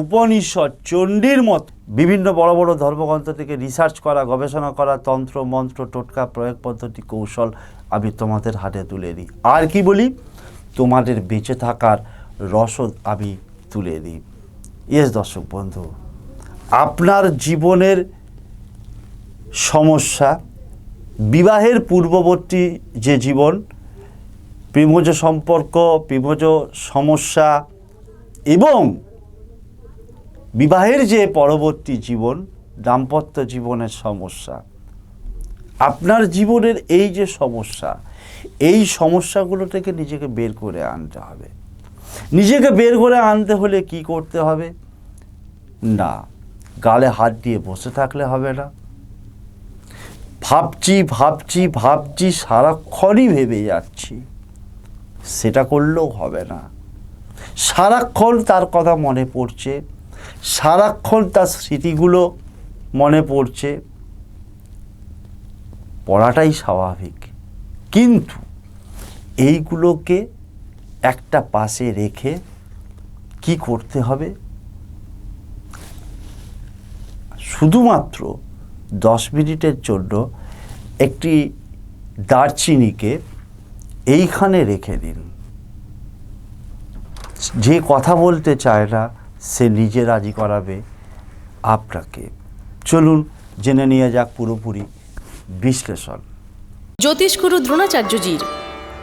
উপনিষদ চণ্ডীর মত বিভিন্ন বড় বড় ধর্মগ্রন্থ থেকে রিসার্চ করা, গবেষণা করা, তন্ত্র, মন্ত্র, টোটকা, প্রয়োগ পদ্ধতি, কৌশল, আমি তোমাদের হাতে তুলে দিই। আর কি বলি? তোমাদের বেঁচে থাকার রসদ আমি তুলে দিই। ইয়েস দর্শক বন্ধু, আপনার জীবনের সমস্যা, বিবাহের পূর্ববর্তী যে জীবন, প্রেমজ সম্পর্ক, প্রেমজ সমস্যা এবং বিবাহের যে পরবর্তী জীবন, দাম্পত্য জীবনের সমস্যা, আপনার জীবনের এই যে সমস্যা, এই সমস্যাগুলো থেকে নিজেকে বের করে আনতে হবে। নিজেকে বের করে আনতে হলে কি করতে হবে? না, গালে হাত দিয়ে বসে থাকলে হবে না। ভাবছি ভাবছি ভাবছি, সারাক্ষণই ভেবে যাচ্ছি, সেটা করলেও হবে না। সারাক্ষণ তার কথা মনে পড়ছে সারাক্ষণ তার স্মৃতিগুলো মনে পড়ছে। পড়াটাই স্বাভাবিক। কিন্তু এইগুলোকে একটা পাশে রেখে কি করতে হবে? শুধুমাত্র দশ মিনিটের জন্য একটি দারচিনিকে এইখানে রেখে দিন। যে কথা বলতে চায় না সে নিজে রাজি করাবে আপনাকে। চলুন জেনে নিয়ে যাক পুরোপুরি বিশ্লেষণ। জ্যোতিষগুরু দ্রোণাচার্যজির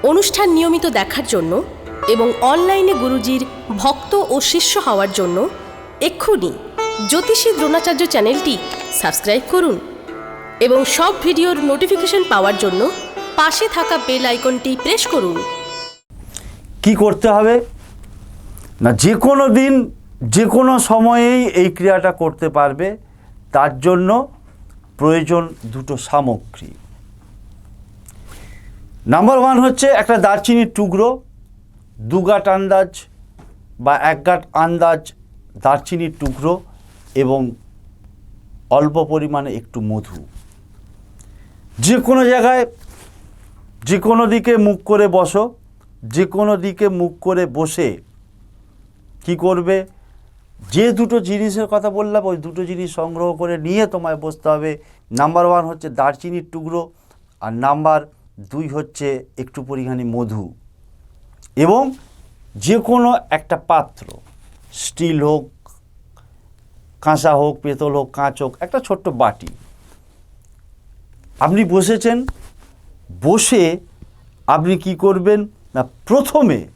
অনুষ্ঠান নিয়মিত দেখার জন্য এবং অনলাইনে গুরুজির ভক্ত ও শিষ্য হওয়ার জন্য এক্ষুনি জ্যোতিষী দ্রোণাচার্য চ্যানেলটি সাবস্ক্রাইব করুন এবং সব ভিডিওর নোটিফিকেশন পাওয়ার জন্য পাশে থাকা বেল আইকনটি প্রেস করুন। কি করতে হবে? না যে কোনো দিন যে কোনো সময়েই এই ক্রিয়াটা করতে পারবে, তার জন্য প্রয়োজন দুটো সামগ্রী। নাম্বার ওয়ান হচ্ছে একটা দারচিনির টুকরো, দু গাঁট আন্দাজ বা এক গাঁট আন্দাজ দারচিনির টুকরো এবং অল্প পরিমাণে একটু মধু। যে কোনো জায়গায় যে কোনো দিকে মুখ করে বসো যে কোনো দিকে মুখ করে বসে কি করবে? যে দুটো জিনিসের কথা বললাম, ওই দুটো জিনিস সংগ্রহ করে নিয়ে তোমায় বসতে হবে। নাম্বার ওয়ান হচ্ছে দারচিনির টুকরো আর নাম্বার দুই হচ্ছে একটু পরিমাণে মধু এবং যে কোনো একটা পাত্র, স্টিল হোক কাঁসা হোক, পেতল হোক, কাঁচ হোক, একটা ছোট্ট বাটি। আপনি বসেছেন, বসে আপনি কি করবেন? না, প্রথমে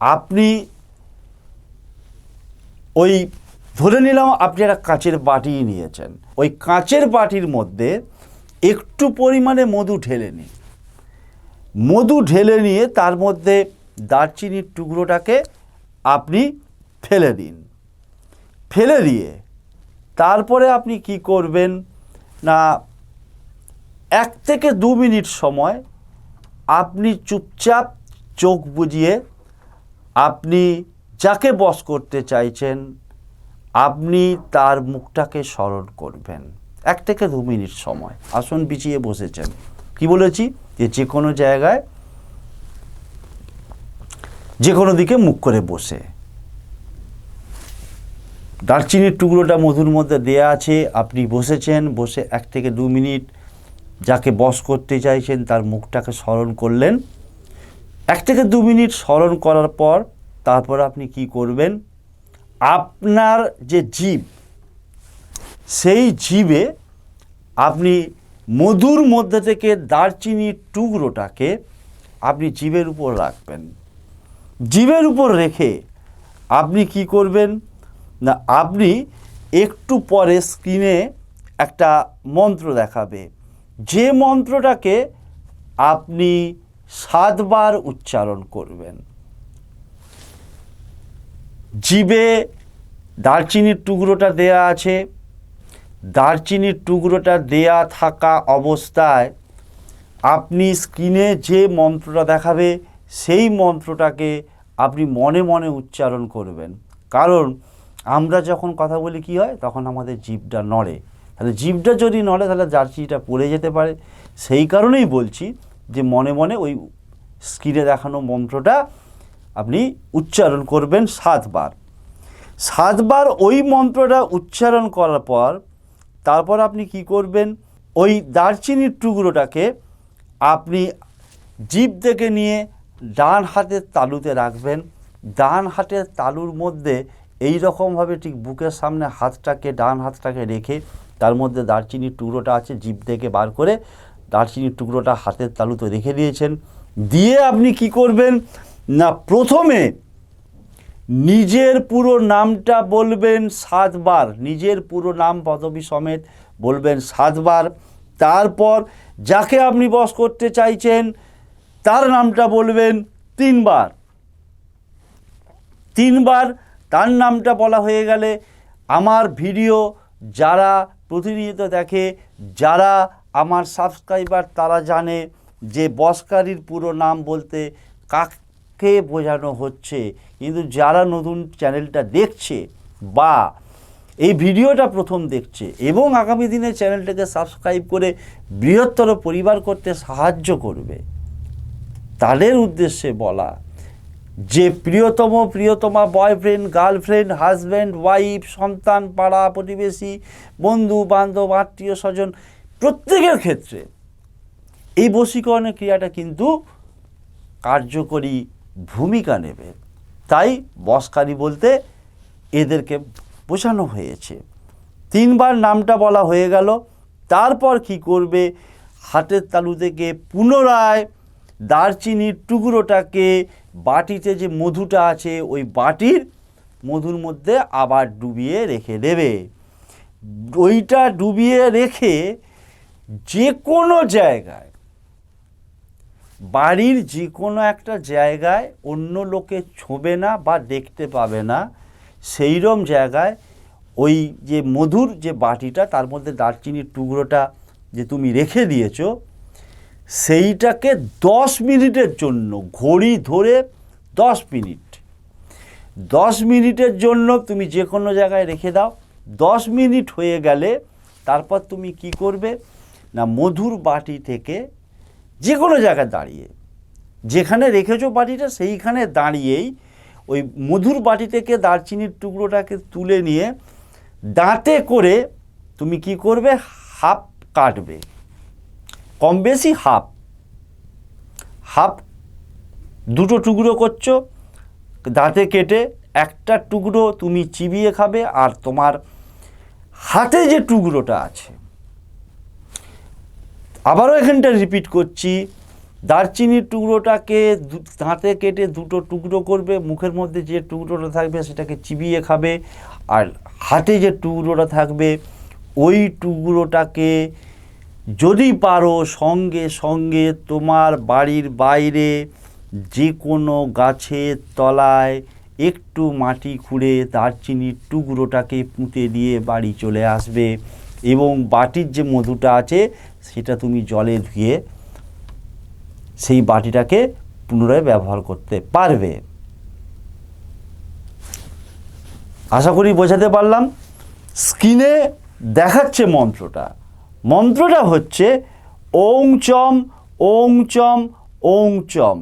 আপনি ওই, ধরে নিলাম আপনি একটা কাঁচের বাটি নিয়েছেন। ওই কাঁচের বাটির মধ্যে একটু পরিমাণে মধু ঢেলে নিন। মধু ঢেলে নিয়ে তার মধ্যে দারচিনির টুকরোটাকে আপনি ফেলে দিন। ফেলে দিয়ে তারপরে আপনি কি করবেন না, এক থেকে দু মিনিট সময় আপনি চুপচাপ চোখ বুজিয়ে আপনি যাকে বস করতে চাইছেন, আপনি তার মুখটাকে স্মরণ করবেন। এক থেকে দু মিনিট সময়। আসন বিছিয়ে বসেছেন। কি বলেছি? যে যে কোনো জায়গায় যে কোনো দিকে মুখ করে বসে। দারচিনির টুকরোটা মধুর মধ্যে দেয়া আছে, আপনি বসেছেন, বসে এক থেকে দু মিনিট যাকে বস করতে চাইছেন, তার মুখটাকে স্মরণ করলেন। এক থেকে দু মিনিট স্মরণ করার পর তারপর আপনি কি করবেন? আপনার যে জীব, সেই জীবে আপনি মধুর মধ্যে থেকে দারচিনির টুকরোটাকে আপনি জীবের উপর রাখবেন। জীবের উপর রেখে আপনি কি করবেন? না, আপনি একটু পরে স্ক্রিনে একটা মন্ত্র দেখাবে। যে মন্ত্রটাকে আপনি সাতবার উচ্চারণ করবেন। জিবে দারচিনির টুকরোটা দেয়া আছে। দারচিনির টুকরোটা দেয়া থাকা অবস্থায় আপনি স্ক্রিনে যে মন্ত্রটা দেখাবে, সেই মন্ত্রটাকে আপনি মনে মনে উচ্চারণ করবেন। কারণ আমরা যখন কথা বলি কি হয়? তখন আমাদের জিভটা নড়ে। তাহলে জিভটা যদি নড়ে, তাহলে দারচিনিটা পড়ে যেতে পারে। সেই কারণেই বলছি যে মনে মনে ওই স্ক্রিনে দেখানো মন্ত্রটা আপনি উচ্চারণ করবেন সাতবার। সাতবার ওই মন্ত্রটা উচ্চারণ করার পর তারপর আপনি কি করবেন? ওই দারচিনির টুকরোটাকে আপনি জিভ থেকে নিয়ে ডান হাতের তালুতে রাখবেন। ডান হাতের তালুর মধ্যে এই রকমভাবে ঠিক বুকের সামনে হাতটাকে, ডান হাতটাকে রেখে তার মধ্যে দারচিনির টুকরোটা আছে জিভ থেকে বার করে দারচিনির টুকরোটা হাতের তালুতে রেখে দিয়েছেন। দিয়ে আপনি কি করবেন? না, প্রথমে নিজের পুরো নামটা বলবেন সাতবার, নিজের পুরো নাম পদবী সমেত বলবেন সাতবার। তারপর যাকে আপনি বস করতে চাইছেন, তার নামটা বলবেন তিনবার। তিনবার তার নামটা বলা হয়ে গেলে আমার ভিডিও যারা প্রতিনিয়ত দেখে, যারা আমার সাবস্ক্রাইবার তারা জানে যে বসকারীর পুরো নাম বলতে কাকে বোঝানো হচ্ছে। কিন্তু যারা নতুন চ্যানেলটা দেখছে বা এই ভিডিওটা প্রথম দেখছে এবং আগামী দিনে চ্যানেলটাকে সাবস্ক্রাইব করে বৃহত্তর পরিবার করতে সাহায্য করবে, তাদের উদ্দেশ্যে বলা যে প্রিয়তম, প্রিয়তমা বয়ফ্রেন্ড গার্লফ্রেন্ড হাজব্যান্ড ওয়াইফ সন্তান, পাড়া, প্রতিবেশী, বন্ধু, বান্ধব, আত্মীয়, স্বজন প্রত্যেকের ক্ষেত্রে এই বশীকরণের ক্রিয়াটা কিন্তু কার্যকরী ভূমিকা নেবে। তাই বসকারী বলতে এদেরকে বোঝানো হয়েছে। তিনবার নামটা বলা হয়ে গেল। তারপর কি করবে? হাতের তালু থেকে পুনরায় দারচিনির টুকরোটাকে বাটিতে যে মধুটা আছে, ওই বাটির মধুর মধ্যে আবার ডুবিয়ে রেখে দেবে। ওইটা ডুবিয়ে রেখে যে কোনো জায়গায় বাড়ির যে কোনো একটা জায়গায় অন্য লোকে ছোঁবে না বা দেখতে পাবে না, সেইরম জায়গায় ওই যে মধুর যে বাটিটা, তার মধ্যে দারচিনির টুকরোটা যে তুমি রেখে দিয়েছ, সেইটাকে দশ মিনিটের জন্য, ঘড়ি ধরে দশ মিনিট, দশ মিনিটের জন্য তুমি যে কোনো জায়গায় রেখে দাও। দশ মিনিট হয়ে গেলে তারপর তুমি কি করবে? না, মধুর বাটি থেকে যে কোনো জায়গায় দাঁড়িয়ে। যেখানে রেখেছো বাটিটা, সেইখানে দাঁড়িয়েই ওই মধুর বাটি থেকে দারচিনির টুকরোটাকে তুলে নিয়ে দাঁতে করে তুমি কি করবে? হাফ কাটবে। কম বেশি হাফ। হাফ দুটো টুকরো করছ, দাঁতে কেটে একটা টুকরো তুমি চিবিয়ে খাবে আর তোমার হাতে যে টুকরোটা আছে আবারও এখানটা রিপিট করছি। দারচিনির টুকরোটাকে দাঁতে কেটে দুটো টুকরো করবে, মুখের মধ্যে যে টুকরোটা থাকবে সেটাকে চিবিয়ে খাবে, আর হাতে যে টুকরোটা থাকবে, ওই টুকরোটাকে যদি পারো সঙ্গে সঙ্গে তোমার বাড়ির বাইরে যে কোনো গাছের তলায় একটু মাটি খুঁড়ে দারচিনির টুকরোটাকে পুঁতে দিয়ে বাড়ি চলে আসবে। এবং বাটির যে মধুটা আছে সেটা তুমি জলে ধুয়ে সেই বাটিটাকে পুনরায় ব্যবহার করতে পারবে। আশা করি বোঝাতে পারলাম। স্ক্রিনে দেখাচ্ছে মন্ত্রটা। মন্ত্রটা হচ্ছে ওং চম ওং চম ওং চম।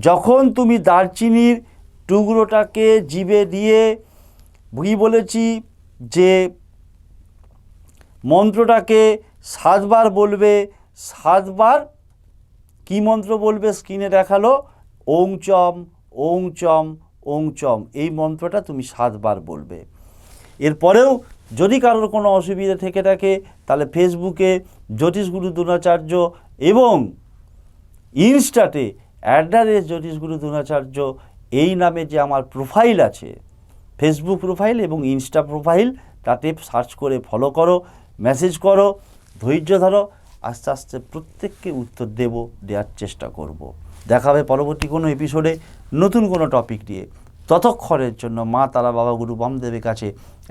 যখন তুমি দারচিনির টুকরোটাকে জিবে দিয়ে, বুঝি বলেছি যে মন্ত্রটাকে সাতবার বলবে, সাতবার কি মন্ত্র বলবে স্ক্রিনে দেখাল? ওং চম ওং চম ওং চম। এই মন্ত্রটা তুমি সাতবার বলবে। এরপরেও যদি কারোর কোনো অসুবিধা থেকে থাকে, তাহলে ফেসবুকে জ্যোতিষগুরু দ্রোণাচার্য এবং ইনস্টাতে অ্যাডারেস জ্যোতিষগুরু দ্রোণাচার্য এই নামে যে আমার প্রোফাইল আছে ফেসবুক প্রোফাইল এবং ইনস্টা প্রোফাইল তাতে সার্চ করে ফলো করো মেসেজ করো। ধৈর্য ধরো, আস্তে আস্তে প্রত্যেককে উত্তর দেব, দেওয়ার চেষ্টা করব। দেখা হবে পরবর্তী কোনো এপিসোডে নতুন কোনো টপিক নিয়ে ততক্ষণের জন্য মা তারা বাবা গুরু বামদেবের কাছে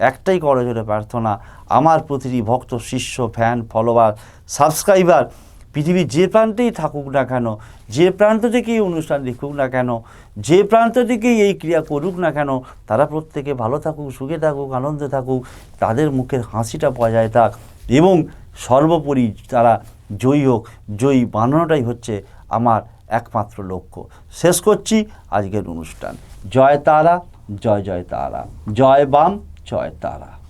একটাই করজোরে প্রার্থনা, আমার প্রতিটি ভক্ত, শিষ্য ফ্যান ফলোয়ার সাবস্ক্রাইবার পৃথিবীর যে প্রান্তেই থাকুক না কেন, যে প্রান্ত থেকেই অনুষ্ঠান দেখুক না কেন, যে প্রান্ত থেকেই এই ক্রিয়া করুক না কেন, তারা প্রত্যেকে ভালো থাকুক, সুখে থাকুক, আনন্দে থাকুক, তাদের মুখের হাসিটা বজায় থাক এবং সর্বোপরি তারা জয়ী হোক, জয়ী বানানোটাই হচ্ছে আমার একমাত্র লক্ষ্য। শেষ করছি আজকের অনুষ্ঠান। জয় তারা, জয় জয় তারা। জয় বাম, জয় তারা।